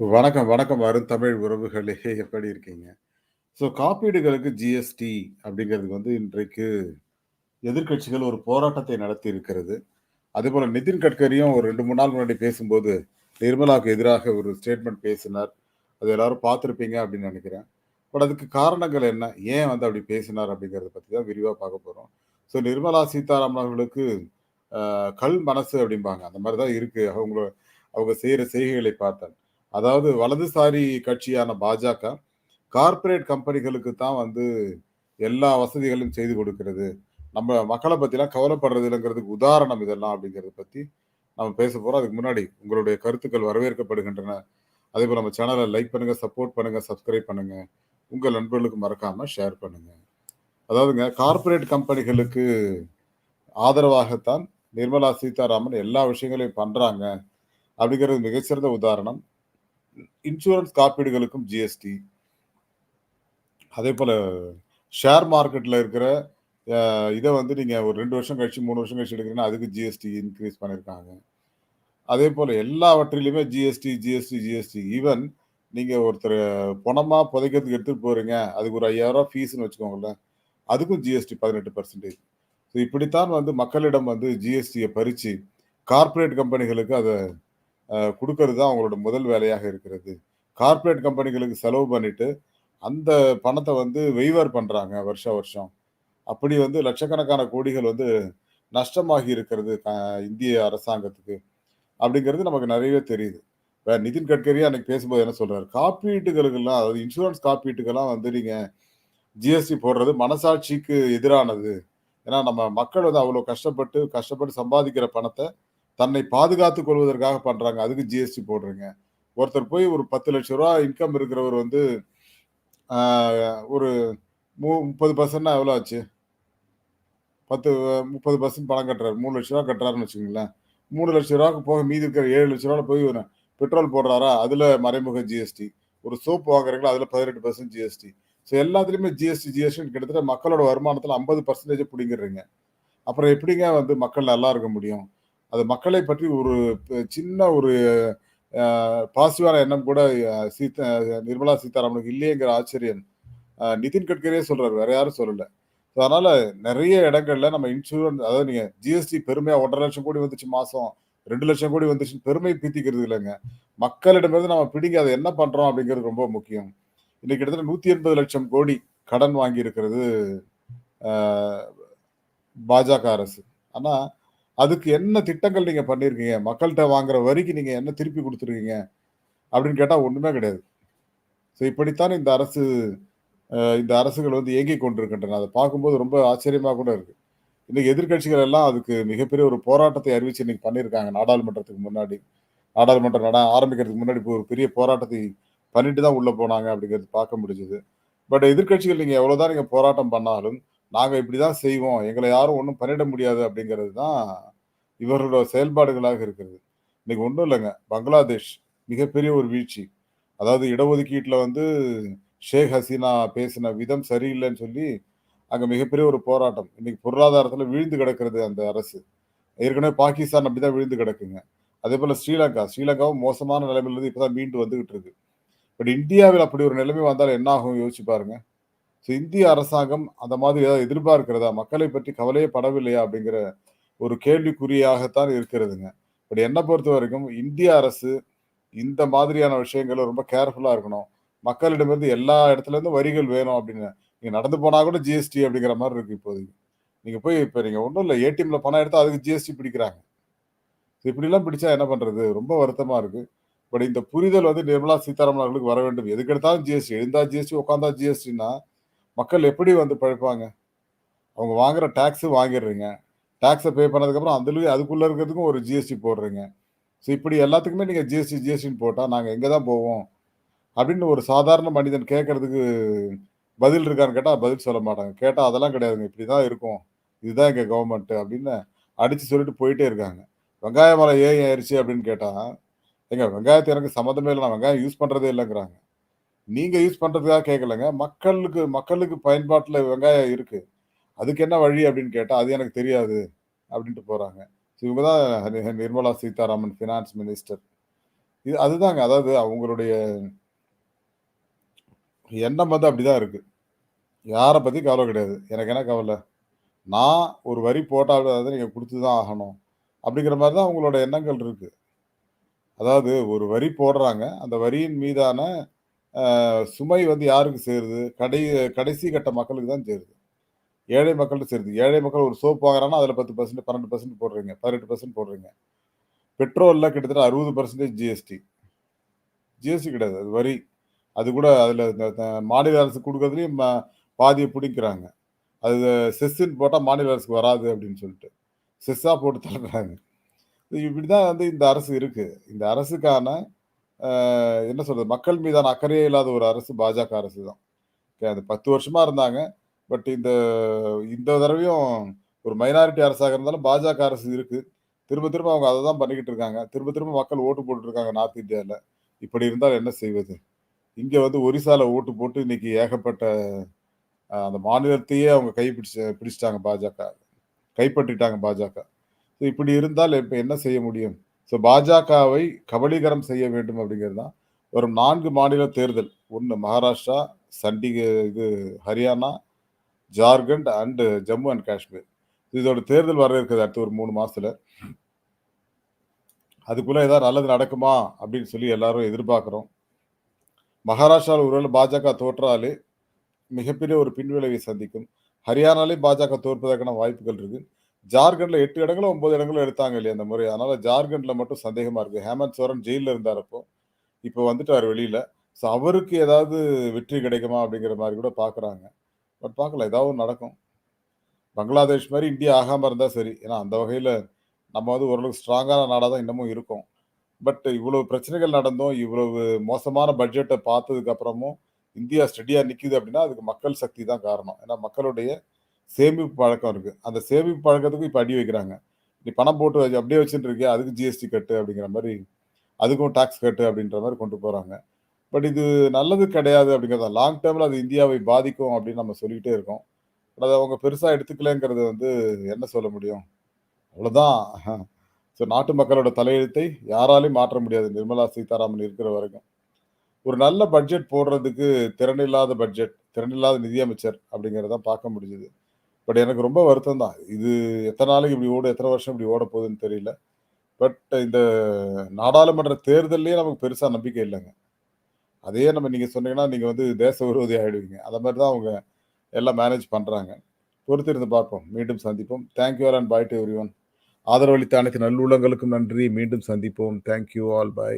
வணக்கம், வணக்கம் வரும் தமிழ் உறவுகளே! எப்படி இருக்கீங்க? ஸோ காப்பீடுகளுக்கு ஜிஎஸ்டி அப்படிங்கிறதுக்கு வந்து இன்றைக்கு எதிர்க்கட்சிகள் ஒரு போராட்டத்தை நடத்தி இருக்கிறது. அதேபோல நிதின் கட்கரியும் ஒரு 2, 3 நாள் முன்னாடி பேசும்போது, நிர்மலாவுக்கு எதிராக ஒரு ஸ்டேட்மெண்ட் பேசினார். அது எல்லாரும் பார்த்துருப்பீங்க அப்படின்னு நினைக்கிறேன் பட் அதுக்கு காரணங்கள் என்ன? ஏன் வந்து அப்படி பேசினார்? அப்படிங்கிறத பற்றி தான் விரிவாக பார்க்க போகிறோம் ஸோ நிர்மலா சீதாராமன் அவர்களுக்கு கல் மனசு அப்படிம்பாங்க. அந்த மாதிரி தான் இருக்குது அவங்கள அவங்க செய்கிற செய்கைகளை பார்த்தேன். அதாவது வலதுசாரி கட்சியான பாஜக, கார்ப்பரேட் கம்பெனிகளுக்கு தான் வந்து எல்லா வசதிகளும் செய்து கொடுக்கிறது. நம்ம மக்களை பற்றிலாம் கவலைப்படுறது இல்லைங்கிறதுக்கு உதாரணம் இதெல்லாம் அப்படிங்கிறத பற்றி நம்ம பேச போகிறோம் அதுக்கு முன்னாடி உங்களுடைய கருத்துக்கள் வரவேற்கப்படுகின்றன. அதே போல் நம்ம சேனலை லைக் பண்ணுங்கள் சப்போர்ட் பண்ணுங்கள் சப்ஸ்கிரைப் பண்ணுங்கள் உங்கள் நண்பர்களுக்கு மறக்காமல் ஷேர் பண்ணுங்கள் அதாவதுங்க கார்ப்பரேட் கம்பெனிகளுக்கு ஆதரவாகத்தான் நிர்மலா சீதாராமன் எல்லா விஷயங்களையும் பண்ணுறாங்க அப்படிங்கிறது மிகச்சிறந்த உதாரணம். இன்சூரன்ஸ் காப்பீடுகளுக்கும் ஜிஎஸ்டி. அதே போல் ஷேர் மார்க்கெட்டில் இருக்கிற இதை வந்து நீங்கள் ஒரு ரெண்டு வருஷம் கழிச்சு, மூணு வருஷம் கழிச்சு எடுக்கிறீங்கன்னா, அதுக்கு ஜிஎஸ்டி இன்க்ரீஸ் பண்ணியிருக்காங்க. அதே போல் எல்லாவற்றிலையுமே ஜிஎஸ்டி, ஜிஎஸ்டி, ஜிஎஸ்டி. ஈவன் நீங்கள் ஒருத்தர் பணமாக புதைக்கிறதுக்கு எடுத்துகிட்டு போகிறீங்க அதுக்கு ஒரு ஐயாயிரம் 5000 ஃபீஸ்ன்னு வச்சுக்கோங்களேன். அதுக்கும் ஜிஎஸ்டி 18% ஸோ இப்படித்தான் வந்து மக்களிடம் வந்து ஜிஎஸ்டியை பறித்து கார்ப்பரேட் கம்பெனிகளுக்கு அதை கொடுக்கறது தான் அவங்களோட முதல் வேலையாக இருக்கிறது. கார்ப்பரேட் கம்பெனிகளுக்கு செலவு பண்ணிட்டு, அந்த பணத்தை வந்து வெய்வர் பண்ணுறாங்க வருஷா வருஷம். அப்படி வந்து லட்சக்கணக்கான கோடிகள் வந்து நஷ்டமாகி இருக்கிறது க இந்திய அரசாங்கத்துக்கு. அப்படிங்கிறது நமக்கு நிறையவே தெரியுது. வேற நிதின் கட்கரி அன்னைக்கு பேசும்போது என்ன சொல்றாரு? காப்பீட்டுகளுக்கெல்லாம் அதாவது இன்சூரன்ஸ் காப்பீட்டுக்கெல்லாம் வந்து நீங்க ஜிஎஸ்டி போடுறது மனசாட்சிக்கு எதிரானது. ஏன்னா நம்ம மக்கள் வந்து அவ்வளோ கஷ்டப்பட்டு கஷ்டப்பட்டு சம்பாதிக்கிற பணத்தை தன்னை பாதுகாத்துக் கொள்வதற்காக பண்றாங்க. அதுக்கு ஜிஎஸ்டி போடுறீங்க. ஒருத்தர் போய் ஒரு பத்து லட்ச ரூபா இன்கம் இருக்கிறவர் வந்து ஒரு மு முப்பது பர்சண்ட்னால் எவ்வளோ ஆச்சு? 10 30% பணம் கட்டுறாரு. ரூ. 3,00,000 கட்டுறாருன்னு வச்சுக்கோங்களேன் மூணு லட்ச ரூபாக்கு போக மீதி இருக்கிற ரூ. 7,00,000ல போய் பெட்ரோல் போடுறாரா? அதில் மறைமுக ஜிஎஸ்டி. ஒரு சோப் வாங்குறீங்களா? அதில் பதினெட்டு பர்சன்ட் ஜிஎஸ்டி. ஸோ எல்லாத்துலேயுமே ஜிஎஸ்டி, ஜிஎஸ்டின்னு கிட்டத்தட்ட மக்களோட வருமானத்துல 50% புடுங்கிடுறீங்க. அப்புறம் எப்படிங்க வந்து மக்கள் நல்லா இருக்க முடியும்? அது மக்களை பற்றி ஒரு சின்ன ஒரு பாசிட்டிவான எண்ணம் கூட அ சீதா நிர்மலா சீதாராமனுக்கு இல்லையேங்கிற ஆச்சரியம். நிதின் கட்கரியே சொல்றாரு. வேற யாரும் சொல்லல. ஸோ அதனால நிறைய இடங்கள்ல நம்ம இன்சூரன்ஸ் அதாவது நீங்க ஜிஎஸ்டி பெருமையா 1,50,000 கோடி வந்துச்சு மாசம். 2,00,000 கோடி வந்துச்சுன்னு பெருமை பீத்திக்கிறது இல்லைங்க மக்களிடமிருந்து நம்ம பிடிங்க அதை என்ன பண்றோம் அப்படிங்கிறது ரொம்ப முக்கியம். இன்னைக்கு கிட்டத்தட்ட 180,00,000 கோடி கடன் வாங்கி இருக்கிறது பாஜக அரசு. ஆனா, அதுக்கு என்ன திட்டங்கள் நீங்க பண்ணியிருக்கீங்க? மக்கள்கிட்ட வாங்குற வரிக்கு நீங்க என்ன திருப்பி கொடுத்துருக்கீங்க அப்படின்னு கேட்டால் ஒன்றுமே கிடையாது. ஸோ இப்படித்தான் இந்த அரசு இந்த அரசுகள் வந்து இயங்கிக் கொண்டிருக்கின்றன. அதை பார்க்கும்போது ரொம்ப ஆச்சரியமாக கூட இருக்கு. இன்னைக்கு எதிர்க்கட்சிகள் எல்லாம் அதுக்கு மிகப்பெரிய ஒரு போராட்டத்தை அறிவிச்சு இன்னைக்கு பண்ணியிருக்காங்க நாடாளுமன்றத்துக்கு முன்னாடி. நாடாளுமன்றம் நட ஆரம்பிக்கிறதுக்கு முன்னாடி ஒரு பெரிய போராட்டத்தை பண்ணிட்டு தான் உள்ளே போனாங்க அப்படிங்கிறது பார்க்க முடிஞ்சது. பட் எதிர்க்கட்சிகள் நீங்கள் எவ்வளோதான் நீங்கள் போராட்டம் பண்ணாலும், நாங்கள் இப்படி தான் செய்வோம். எங்களை யாரும் ஒன்றும் பண்ணிட முடியாது அப்படிங்கிறது தான் இவர்களோட செயல்பாடுகளாக இருக்கிறது. இன்னைக்கு ஒன்றும் இல்லைங்க பங்களாதேஷ் மிகப்பெரிய ஒரு வீழ்ச்சி. அதாவது இடஒதுக்கீட்டில் வந்து ஷேக் ஹசீனா பேசின விதம் சரியில்லைன்னு சொல்லி, அங்கே மிகப்பெரிய ஒரு போராட்டம். இன்னைக்கு பொருளாதாரத்தில் வீழ்ந்து கிடக்கிறது அந்த அரசு. ஏற்கனவே பாகிஸ்தான் அப்படிதான் விழுந்து கிடக்குங்க. அதே போல் ஸ்ரீலங்கா. ஸ்ரீலங்காவும் மோசமான நிலைமையிலிருந்து இப்போ தான் மீண்டு வந்துகிட்டு இருக்கு. பட் இந்தியாவில் அப்படி ஒரு நிலைமை வந்தால் என்ன ஆகும் யோசிச்சு பாருங்கள் ஸோ இந்திய அரசாங்கம் அந்த மாதிரி ஏதாவது எதிர்பார்க்கிறதா? மக்களை பற்றி கவலையே படவில்லையா? அப்படிங்கிற ஒரு கேள்விக்குறியாகத்தான் இருக்கிறதுங்க. பட் என்னை பொறுத்த வரைக்கும் இந்திய அரசு இந்த மாதிரியான விஷயங்களை ரொம்ப கேர்ஃபுல்லாக இருக்கணும். மக்களிடமிருந்து எல்லா இடத்துலருந்தும் வரிகள் வேணும் அப்படின்னு. நீங்கள் நடந்து போனால் கூட ஜிஎஸ்டி அப்படிங்கிற மாதிரி இருக்குது இப்போதைக்கு. நீங்கள் போய் இப்போ நீங்கள் ஒன்றும் இல்லை ஏடிஎம்ல பணம் எடுத்தால் அதுக்கு ஜிஎஸ்டி பிடிக்கிறாங்க. இப்படிலாம் பிடிச்சா என்ன பண்ணுறது ரொம்ப வருத்தமாக இருக்குது பட் இந்த புரிதல் வந்து நிர்மலா சீதாராமன் அவர்களுக்கு வர வேண்டும். எதுக்கெடுத்தாலும் ஜிஎஸ்டி. எழுந்தா ஜிஎஸ்டி, உட்காந்தா ஜிஎஸ்டின்னா, மக்கள் எப்படி வந்து பழைப்பாங்க அவங்க வாங்குற டேக்ஸு வாங்கிடுறீங்க. டேக்ஸை பே பண்ணதுக்கப்புறம் அதுலயும் அதுக்குள்ளே இருக்கிறதுக்கும் ஒரு ஜிஎஸ்டி போடுறீங்க. ஸோ இப்படி எல்லாத்துக்குமே நீங்கள் ஜிஎஸ்டி, ஜிஎஸ்டின்னு போட்டால் நாங்கள் எங்கே தான் போவோம்? அப்படின்னு ஒரு சாதாரண மனிதன் கேட்கறதுக்கு பதில் இருக்கான்னு கேட்டால் பதில் சொல்ல மாட்டாங்க. கேட்டால் அதெல்லாம் கிடையாதுங்க. இப்படி தான் இருக்கும். இதுதான் எங்கள் கவர்மெண்ட்டு அப்படின்னு அடித்து சொல்லிட்டு போயிட்டே இருக்காங்க. வெங்காய மரம் ஏன் ஏறிச்சு அப்படின்னு கேட்டால் ஏங்க வெங்காயத்தை எனக்கு சம்மந்தமே இல்லை நான் வெங்காயம் யூஸ் பண்ணுறதே இல்லைங்கிறாங்க நீங்கள் யூஸ் பண்ணுறதுக்காக கேட்கலங்க. மக்களுக்கு மக்களுக்கு பயன்பாட்டில் வெங்காயம் இருக்குது அதுக்கு என்ன வழி அப்படின்னு கேட்டால் அது எனக்கு தெரியாது அப்படின்ட்டு போகிறாங்க ஸோ இவங்க தான் நிர்மலா சீதாராமன் ஃபினான்ஸ் மினிஸ்டர். இது அதுதாங்க. அதாவது அவங்களுடைய எண்ணம் வந்து அப்படிதான் இருக்கு. யாரை பற்றி கவலை கிடையாது. எனக்கு என்ன கவலை நான் ஒரு வரி போட்டால் அத நீங்கள் கொடுத்து தான் ஆகணும். அப்படிங்கிற மாதிரி தான் அவங்களோட எண்ணங்கள் இருக்குது அதாவது ஒரு வரி போடுறாங்க. அந்த வரியின் மீதான சுமை வந்து யாருக்கு சேருது? கடை கடைசி கட்ட மக்களுக்கு தான் சேருது. ஏழை மக்கள்கிட்ட சேருது. ஏழை மக்கள் ஒரு சோப் வாங்குறாங்கன்னா அதில் பத்து பர்சன்ட் பன்னெண்டு பர்சன்ட் போடுறீங்க. 18% போடுறீங்க. பெட்ரோலில் கிட்டத்தட்ட 60% ஜிஎஸ்டி. ஜிஎஸ்டி கிடையாது. அது வரி. அது கூட அதில் இந்த மாநில அரசு குடுக்குறதுலயும் பாதியை பிடிக்கிறாங்க அது செஸ்ஸுன்னு போட்டால் மாநில அரசுக்கு வராது அப்படின்னு சொல்லிட்டு. செஸ்ஸாக போட்டு தள்ளுறாங்க. இப்படிதான் வந்து இந்த அரசு இருக்குது இந்த அரசுக்கான என்ன சொல்றது? மக்கள் மீதான அக்கறையே இல்லாத ஒரு அரசு பாஜக அரசு தான். அது 10 வருஷமா இருந்தாங்க. பட் இந்த இந்த தடவையும் ஒரு மைனாரிட்டி அரசாக இருந்தாலும் பாஜக அரசு இருக்கு. திரும்ப திரும்ப அவங்க அதை தான் பண்ணிக்கிட்டு இருக்காங்க. திரும்ப திரும்ப மக்கள் ஓட்டு போட்டுட்டு இருக்காங்க நார்த் இந்தியாவில் இப்படி இருந்தால் என்ன செய்வது? இங்க வந்து ஒரிசால ஓட்டு போட்டு இன்னைக்கு ஏகப்பட்ட அந்த மாநிலத்தையே அவங்க கைப்பிடிச்சு பிடிச்சிட்டாங்க பாஜக. கைப்பற்றிட்டாங்க பாஜக. இப்படி இருந்தால் இப்போ என்ன செய்ய முடியும்? ஸோ பாஜகவை கபலீகரம் செய்ய வேண்டும் அப்படிங்கிறது தான். வரும் நான்கு மாநில தேர்தல். ஒன்று மகாராஷ்டிரா, சண்டிக இது ஹரியானா, ஜார்க்கண்ட் அண்டு ஜம்மு அண்ட் காஷ்மீர். இதோட தேர்தல் வர இருக்குது அடுத்த ஒரு மூணு மாதத்தில் அதுக்குள்ளே ஏதாவது நல்லது நடக்குமா? அப்படின்னு சொல்லி எல்லாரும் எதிர்பார்க்குறோம் மகாராஷ்டிராவில் ஒருவேளை பாஜக தோற்றாலே மிகப்பெரிய ஒரு பின்விளைவை சந்திக்கும். ஹரியானாலே பாஜக தோற்பதற்கான வாய்ப்புகள் இருக்குது ஜார்க்கண்ட்ல எட்டு இடங்களும் ஒன்பது இடங்களும் எடுத்தாங்க இல்லையா இந்த முறை. அதனால ஜார்க்கண்ட்ல மட்டும் சந்தேகமா இருக்கு. ஹேமந்த் சோரன் ஜெயிலில் இருந்தார் அப்போ. இப்போ வந்துட்டாரு வெளியில. ஸோ அவருக்கு ஏதாவது வெற்றி கிடைக்குமா? அப்படிங்கிற மாதிரி கூட பார்க்குறாங்க. பட் பார்க்கல ஏதாவது நடக்கும். பங்களாதேஷ் மாதிரி இந்தியா ஆகாம இருந்தா சரி. ஏன்னா அந்த வகையில நம்ம வந்து ஓரளவுக்கு ஸ்ட்ராங்கான நாடா தான் இன்னமும் இருக்கும் பட் இவ்வளவு பிரச்சனைகள் நடந்தும், இவ்வளவு மோசமான பட்ஜெட்டை பார்த்ததுக்கு அப்புறமும் இந்தியா ஸ்டெடியா நிக்குது அப்படின்னா, அதுக்கு மக்கள் சக்தி தான் காரணம். ஏன்னா மக்களுடைய சேமிப்பு பழக்கம் இருக்கு. அந்த சேமிப்பு பழக்கத்துக்கும் இப்போ அடி வைக்கிறாங்க. நீ பணம் போட்டு வச்சு அப்படியே வச்சுட்டு இருக்கியா? அதுக்கு ஜிஎஸ்டி கட்டு அப்படிங்கிற மாதிரி அதுக்கும் டாக்ஸ் கட்டு அப்படின்ற மாதிரி கொண்டு போகிறாங்க பட் இது நல்லது கிடையாது அப்படிங்கிறது தான். லாங் டேர்மில் அது இந்தியாவை பாதிக்கும் அப்படின்னு நம்ம சொல்லிக்கிட்டே இருக்கோம். பட் அதை அவங்க பெருசாக எடுத்துக்கலங்கிறது வந்து என்ன சொல்ல முடியும்? அவ்வளோதான். ஸோ நாட்டு மக்களோட தலையெழுத்தை யாராலையும் மாற்ற முடியாது. நிர்மலா சீதாராமன் இருக்கிற வரைக்கும். ஒரு நல்ல பட்ஜெட் போடுறதுக்கு திறனில்லாத பட்ஜெட், திறனில்லாத நிதியமைச்சர் அப்படிங்கிறத பார்க்க முடிஞ்சுது பட் எனக்கு ரொம்ப வருத்தம் தான். இது எத்தனை நாளைக்கு இப்படி ஓடும், எத்தனை வருஷம் இப்படி ஓட போகுதுன்னு தெரியல. பட் இந்த நாடாளுமன்ற தேர்தல்லயே நமக்கு பெருசாக நம்பிக்கை இல்லைங்க அதையே நம்ம நீங்கள் சொன்னீங்கன்னா, நீங்கள் வந்து தேச விரோதி ஆகிடுவீங்க அந்த மாதிரி தான் அவங்க எல்லாம் மேனேஜ் பண்ணுறாங்க பொறுத்திருந்து பார்ப்போம். மீண்டும் சந்திப்போம். Thank you all and bye to everyone. ஆதரவளித்த அனைத்து நல்லுள்ளங்களுக்கும் நன்றி. மீண்டும் சந்திப்போம். Thank you all. பாய்.